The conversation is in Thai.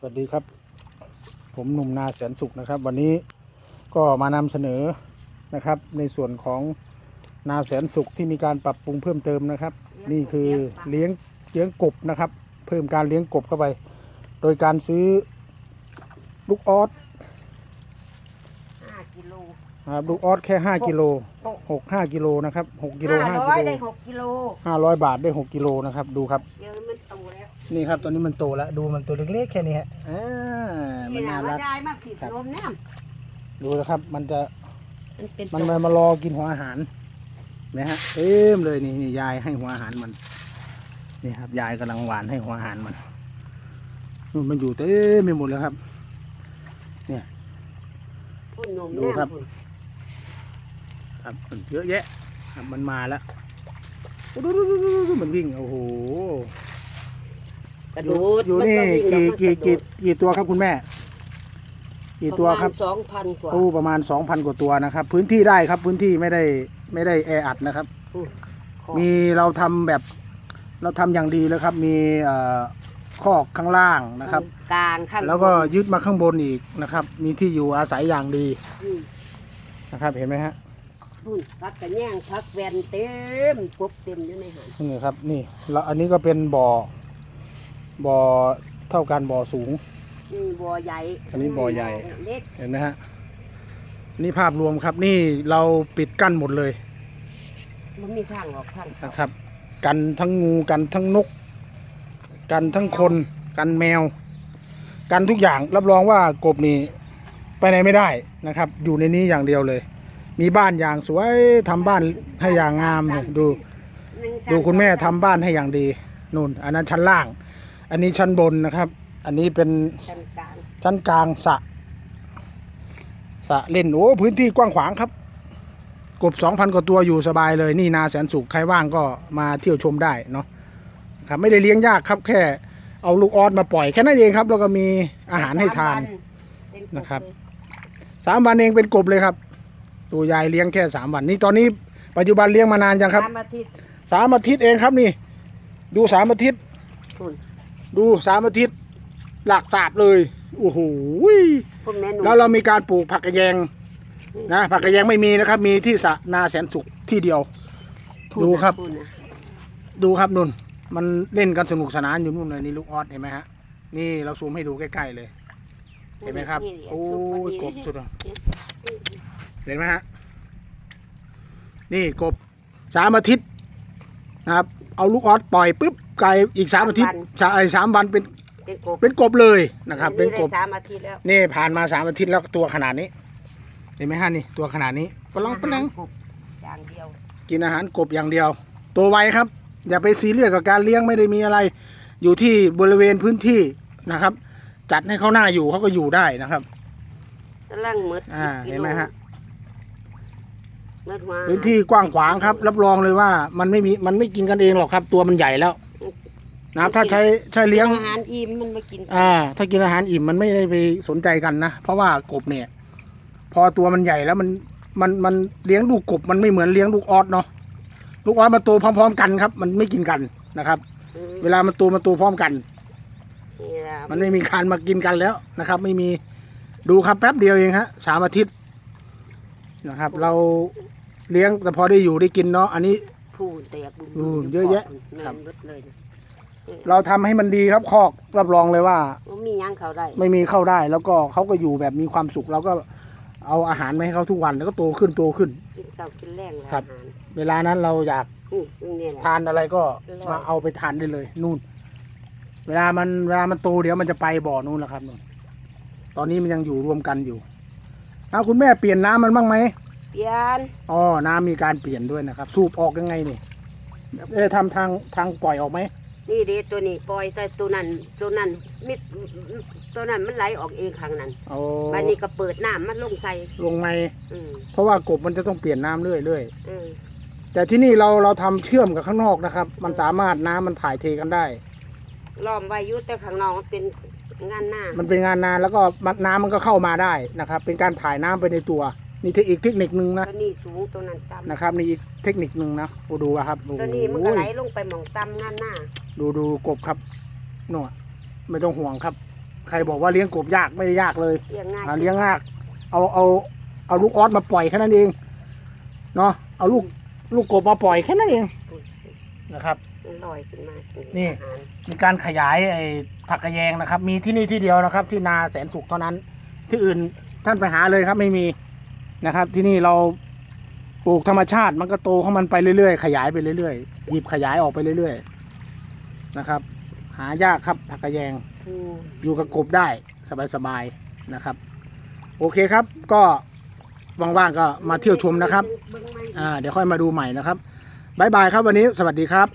สวัสดีครับ ผมหนุ่มนาแสนสุขนะครับ วันนี้ก็มานำเสนอนะครับ ในส่วนของนาแสนสุขที่มีการปรับปรุงเพิ่มเติมนะครับ นี่คือเลี้ยงเลี้ยงกบนะครับ เพิ่มการเลี้ยงกบเข้าไป โดยการซื้อลูกออสห้ากิโลนะครับลูกออสแค่ 5กิโลหกหกห้ากิโลนะครับหกกิโลห้าห้าร้อยกิโลได้หกกิโลห้าร้อยบาทได้หกกิโลนะครับ ดูครับ เดี๋ยวมันโตแล้ว นี่ครับตอนนี้มันโตแล้วดูมันตัวเล็กๆแค่นี้ฮะอ่ามันนี่นะน่าว่ารักได้มากผิดครับลมเนี่ยดูนะครับ มันจะมันเป็นมันมามารอกินหัวอาหารนะฮะเต็มเลยนี่นี่ยายให้หัวอาหารมันนี่ครับ ยายกำลังหวานให้หัวอาหารมันนู่นมันอยู่เต็มไปหมดเลยครับพุ่นนมดูเนี่ยครับพุ่นครับมันเยอะแยะครับมันมาแล้วดูดูดูดูดูมันวิ่งโอ้โห กระอโดยู่ดอยู่มันี่วิ่งกี่แล้วกี่มันระโดดกี่กี่ตัวครับคุณแม่ กี่ตัวครับสองพันกว่าตู้ประมาณ2,000กว่าตัวนะครับ พื้นที่ได้ครับพื้นที่ไม่ได้ไม่ได้แออัดนะครับของมีเราทำแบบเราทำอย่างดีเลยครับ มีเอ่อคอกข้างล่างนะครับ กลางข้างแล้วก็บนยึดมาข้างบนอีกนะครับ มีที่อยู่อาศัยอย่างดีอืมนะครับ เห็นไหมฮะพุ่นพักกระแยงพักแวนเต็มกบเต็มอยู่ในหันนี่ครับ นี่แล้วอันนี้ก็เป็นบ่อ บ่อเท่ากันบ่อสูง นี่บ่อใหญ่อันนี้บ่อใหญ่ เล็กเห็นไหมฮะ นี่ภาพรวมครับนี่เราปิดกั้นหมดเลยมันมีทางออกทางเข้านะครับ กันทั้งงูกันทั้งนก กันทั้งคนกันแมว กันทุกอย่างรับรองว่ากบนี่ไปไหนไม่ได้นะครับ อยู่ในนี้อย่างเดียวเลย มีบ้านอย่างสวยทำบ้านให้อย่างงามเนี่ยดูหนึ่งดูคุณแม่ทำบ้านให้อย่างดีนู่น อันนั้นชั้นล่าง อันนี้ชั้นบนนะครับ อันนี้เป็นชั้นกลางชั้นกลางสระสระเล่นโอ้พื้นที่กว้างขวางครับ กบสองพันกว่าตัวอยู่สบายเลย นี่นาแสนสุขใครว่างก็มาเที่ยวชมได้เนาะครับไม่ได้เลี้ยงยากครับ แค่เอาลูกออสมาปล่อยแค่นั้นเองครับ แล้วก็มีอาหารให้ทานสมวัเป็นกนะครับเลยสามวันเองเป็นกบเลยครับ ตัวยายเลี้ยงแค่สามวันนี่ตอนนี้ปัจจุบันเลี้ยงมานานยังครับสามอาทิตย์สามอาทิตย์เองครับนี่ ดูสามอาทิตย์พุ่น ดูสามอาทิตย์หลักตาบเลยโอ้โหพุ่นแม่หนูแล้วเรามีการปลูกผักกระแยงนะผักกระแยงไม่มีนะครับ มีที่สระนาแสนสุขที่เดียวพุ่นดูครับพุ่นน่ะดูครับนุ่น มันเล่นกันสนุกสนานอยู่นู่นเลยนี่ลูกออสเห็นไหมฮะนี่เราซูมให้ดูใกล้ๆเลย เห็นไหมครับนี่โอ้ซุปพยดีกบสุดอะเห็นไหมฮะนี่กบสามอาทิตย์นะครับ เอาลูกออสปล่อยปุ๊บ ไก่อีกสามอาทิตย์สาไอ้สามวันเป็นเป็นกบเป็นกบเลยนะครับ เป็นกบได้สามอาทิตย์แล้วนี่ผ่านมาสามอาทิตย์แล้วตัวขนาดนี้เห็นไหมฮะนี่ตัวขนาดนี้ปลองปลังกบอย่างเดียว กินอาหารกบอย่างเดียว ตัวไวครับ อย่าไปซีเรียสกับการเลี้ยงไม่ได้มีอะไร อยู่ที่บริเวณพื้นที่นะครับ จัดให้เขาหน้าอยู่เขาก็อยู่ได้นะครับกำลังหมดอ่า10กิโลเห็นไหมฮะหมดหัวพื้นที่กว้างขวางครับ รับรองเลยว่ามันไม่มีมันไม่กินกันเองหรอกครับ ตัวมันใหญ่แล้ว นะครับถ้าใช้ใช้เลี้ยง อาหารอิ่มมันมากินอ่า ถ้ากินอาหารอิ่มมันไม่ได้ไปสนใจกันนะ เพราะว่ากบเนี่ย พอตัวมันใหญ่แล้วมันมันมันเลี้ยงลูกกบมันไม่เหมือนเลี้ยงลูกออสเนาะลูกออสมันโตพร้อม ๆ กันครับ มันไม่กินกันนะครับ อืมเวลามันโตมันโตพร้อมกัน นี่ล่ะมันไม่มีการมากินกันแล้วนะครับ ไม่มีดูครับแป๊บเดียวเองฮะสามอาทิตย์นะครับ เราเลี้ยงแต่พอได้อยู่ได้กินเนาะอันนี้ พูนแตกอืมเยอะแยะแม่ครับนเบิดเลย เราทำให้มันดีครับคอกรับรองเลยว่า มันมีหยังเขาได้ไม่มีเข้าได้ แล้วก็เขาก็อยู่แบบมีความสุขเราก็เอาอาหารมาให้เขาทุกวันแล้วก็โตขึ้นโตขึ้น กินเช้ากินแรงแล้วครับ อาหารเวลานั้นเราอยากอืมอืมนี่แหละ ทานอะไรก็อร่อยมาเอาไปทานได้เลยนู่น เวลามันเวลามันโตเดี๋ยวมันจะไปบ่อนู่นแหละครับนู่นตอนนี้มันยังอยู่รวมกันอยู่เอาคุณแม่เปลี่ยนน้ำมันบ้างไหมเปลี่ยนอ๋อน้ำมีการเปลี่ยนด้วยนะครับ สูบออกยังไงนี่เอ๊ะทำทางทางปล่อยออกไหม นี่เด็ตัวนี้ปล่อยแต่ตัวนั้นตัวนั้นมิดตัวนั้นมันไหลออกเองข้างนั้นเอาบัดนี้ก็เปิดน้ำมันลงใส่ลงในอืมเพราะว่ากบมันจะต้องเปลี่ยนน้ำเรื่อยเรื่อยอืมแต่ที่นี่เราเราทำเชื่อมกับข้างนอกนะครับ มันสามารถน้ำมันถ่ายเทกันได้ ล้อมไว้อยุแต่ข้างนอกมันเป็นงานหน้ามันเป็นงานนานแล้วก็มันน้ำมันก็เข้ามาได้นะครับ เป็นการถ่ายน้ำไปในตัว นี่เทคอีกเทคนิคนึงนะตัวนี้สูงตัวนั้นต่ำนะครับนี่อีกเทคนิคนึงนะโอ้ดูอะครับโอ้ตัวโหนี้มันก็ไหลลงไปหมองต่ำงานหน้าดูดูกบครับนู่นไม่ต้องห่วงครับ ใครบอกว่าเลี้ยงกบยากไม่ได้ยากเลยเลี้ยงง่ายอ่าเลี้ยงง่ายเอาเอาเอาลูกออสมาปล่อยแค่นั้นเองเนาะเอาลูกลูกกบมาปล่อยแค่นั้นเองนะครับมันลอยขึ้นมากินี่อาหารมีการขยายไอ้ผักกระแยงนะครับ มีที่นี่ที่เดียวนะครับ ที่นาแสนสุขเท่านั้น ที่อื่นท่านไปหาเลยครับไม่มี นะครับ ที่นี่เราปลูกธรรมชาติมันก็โตของมันไปเรื่อยๆ ขยายไปเรื่อยๆหยิบขยายออกไปเรื่อยๆนะครับ หายากครับผักกระแยงอืมอยู่กับกบได้สบายๆนะครับ โอเคครับก็ว่างๆก็มาเที่ยวชมนะครับเงไม้อ่าเดี๋ยวค่อยมาดูใหม่นะครับบายบายครับวันนี้สวัสดีครับ